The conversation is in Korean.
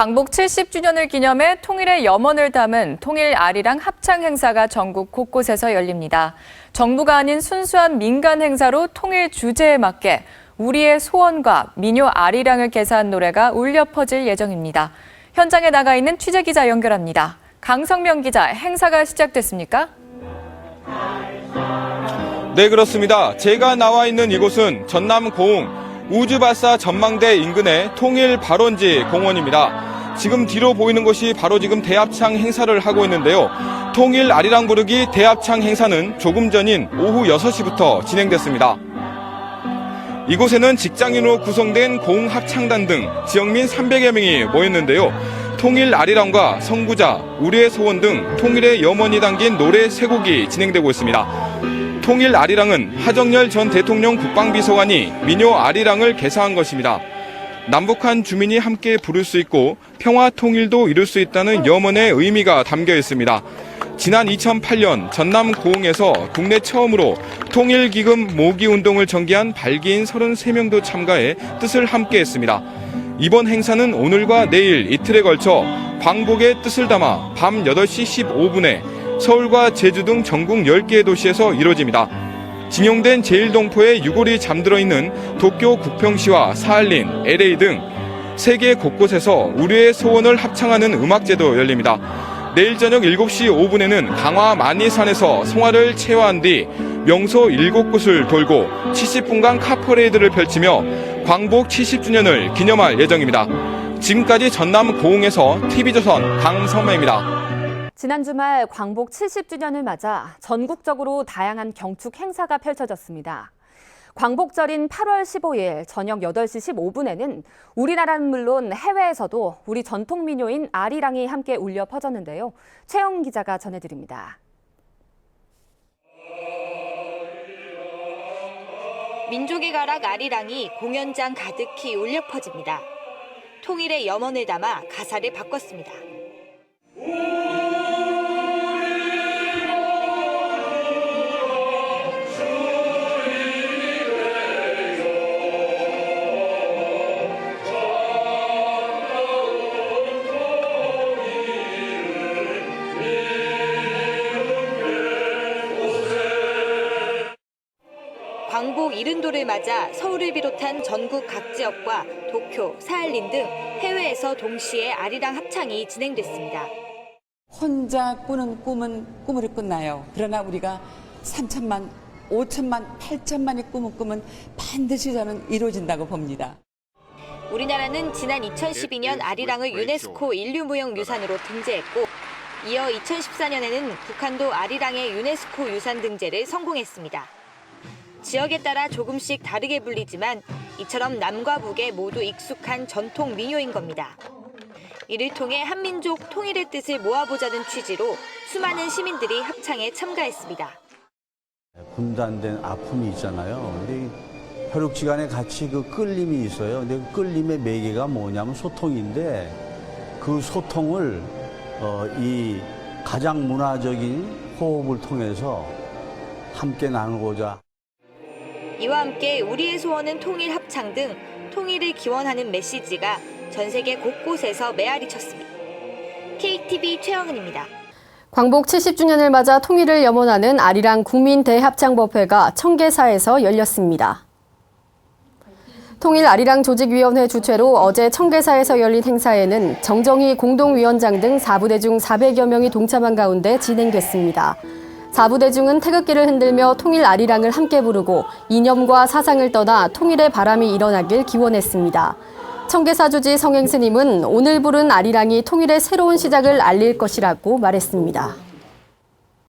광복 70주년을 기념해 통일의 염원을 담은 통일 아리랑 합창 행사가 전국 곳곳에서 열립니다. 정부가 아닌 순수한 민간 행사로 통일 주제에 맞게 우리의 소원과 민요 아리랑을 개사한 노래가 울려 퍼질 예정입니다. 현장에 나가 있는 취재 기자 연결합니다. 강성명 기자, 행사가 시작됐습니까? 네, 그렇습니다. 제가 나와 있는 이곳은 전남 고흥 우주발사 전망대 인근의 통일 발원지 공원입니다. 지금 뒤로 보이는 곳이 바로 지금 대합창 행사를 하고 있는데요. 통일 아리랑 부르기 대합창 행사는 조금 전인 오후 6시부터 진행됐습니다. 이곳에는 직장인으로 구성된 고흥 합창단 등 지역민 300여 명이 모였는데요. 통일 아리랑과 성구자, 우리의 소원 등 통일의 염원이 담긴 노래 세 곡이 진행되고 있습니다. 통일 아리랑은 하정열 전 대통령 국방비서관이 민요 아리랑을 개사한 것입니다. 남북한 주민이 함께 부를 수 있고 평화 통일도 이룰 수 있다는 염원의 의미가 담겨 있습니다. 지난 2008년 전남 고흥에서 국내 처음으로 통일기금 모기 운동을 전개한 발기인 33명도 참가해 뜻을 함께 했습니다. 이번 행사는 오늘과 내일 이틀에 걸쳐 광복의 뜻을 담아 밤 8시 15분에 서울과 제주 등 전국 10개의 도시에서 이루어집니다. 징용된 제1동포의 유골이 잠들어 있는 도쿄 국평시와 사할린, LA 등 세계 곳곳에서 우리의 소원을 합창하는 음악제도 열립니다. 내일 저녁 7시 5분에는 강화 만리산에서 송화를 체화한 뒤 명소 7곳을 돌고 70분간 카퍼레이드를 펼치며 광복 70주년을 기념할 예정입니다. 지금까지 전남 고흥에서 TV조선 강성매입니다. 지난 주말 광복 70주년을 맞아 전국적으로 다양한 경축 행사가 펼쳐졌습니다. 광복절인 8월 15일 저녁 8시 15분에는 우리나라는 물론 해외에서도 우리 전통 민요인 아리랑이 함께 울려 퍼졌는데요. 최영 기자가 전해드립니다. 민족의 가락 아리랑이 공연장 가득히 울려 퍼집니다. 통일의 염원을 담아 가사를 바꿨습니다. 광복 이른도를 맞아 서울을 비롯한 전국 각 지역과 도쿄, 사할린 등 해외에서 동시에 아리랑 합창이 진행됐습니다. 혼자 꾸는 꿈은 꿈으로 끝나요. 그러나 우리가 3천만, 5천만, 8천만의 꿈은 꿈은 반드시 저는 이루어진다고 봅니다. 우리나라는 지난 2012년 아리랑을 유네스코 인류무형유산으로 등재했고 이어 2014년에는 북한도 아리랑의 유네스코 유산 등재를 성공했습니다. 지역에 따라 조금씩 다르게 불리지만 이처럼 남과 북에 모두 익숙한 전통 민요인 겁니다. 이를 통해 한민족 통일의 뜻을 모아보자는 취지로 수많은 시민들이 합창에 참가했습니다. 분단된 아픔이 있잖아요. 근데 혈육지간에 같이 그 끌림이 있어요. 근데 그 끌림의 매개가 뭐냐면 소통인데 그 소통을 어, 이 가장 문화적인 호흡을 통해서 함께 나누고자 이와 함께 우리의 소원은 통일 합창 등 통일을 기원하는 메시지가 전 세계 곳곳에서 메아리 쳤습니다. KTV 최영은입니다. 광복 70주년을 맞아 통일을 염원하는 아리랑 국민대합창법회가 청계사에서 열렸습니다. 통일 아리랑 조직위원회 주최로 어제 청계사에서 열린 행사에는 정정희 공동위원장 등 4부대 중 400여 명이 동참한 가운데 진행됐습니다. 4부대 중은 태극기를 흔들며 통일 아리랑을 함께 부르고 이념과 사상을 떠나 통일의 바람이 일어나길 기원했습니다. 청계사주지 성행스님은 오늘 부른 아리랑이 통일의 새로운 시작을 알릴 것이라고 말했습니다.